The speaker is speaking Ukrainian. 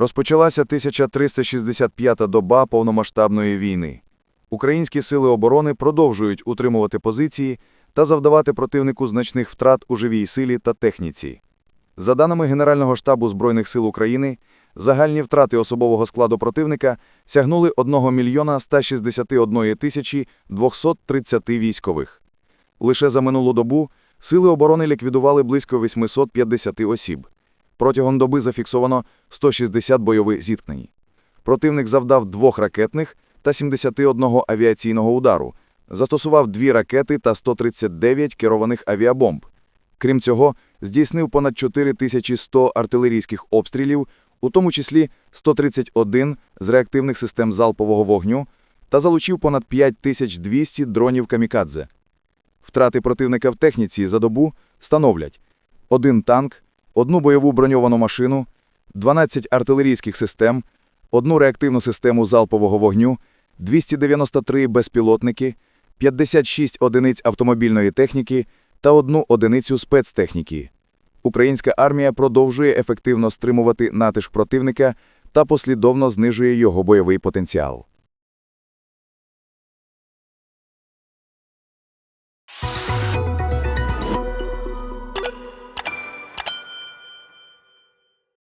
Розпочалася 1365-та доба повномасштабної війни. Українські сили оборони продовжують утримувати позиції та завдавати противнику значних втрат у живій силі та техніці. За даними Генерального штабу Збройних сил України, загальні втрати особового складу противника сягнули 1 мільйона 161 тисячі 230 військових. Лише за минулу добу сили оборони ліквідували близько 850 осіб. Протягом доби зафіксовано 160 бойових зіткнень. Противник завдав двох ракетних та 71 авіаційного удару, застосував дві ракети та 139 керованих авіабомб. Крім цього, здійснив понад 4100 артилерійських обстрілів, у тому числі 131 з реактивних систем залпового вогню, та залучив понад 5200 дронів камікадзе. Втрати противника в техніці за добу становлять один танк, одну бойову броньовану машину, 12 артилерійських систем, одну реактивну систему залпового вогню, 293 безпілотники, 56 одиниць автомобільної техніки та одну одиницю спецтехніки. Українська армія продовжує ефективно стримувати натиск противника та послідовно знижує його бойовий потенціал.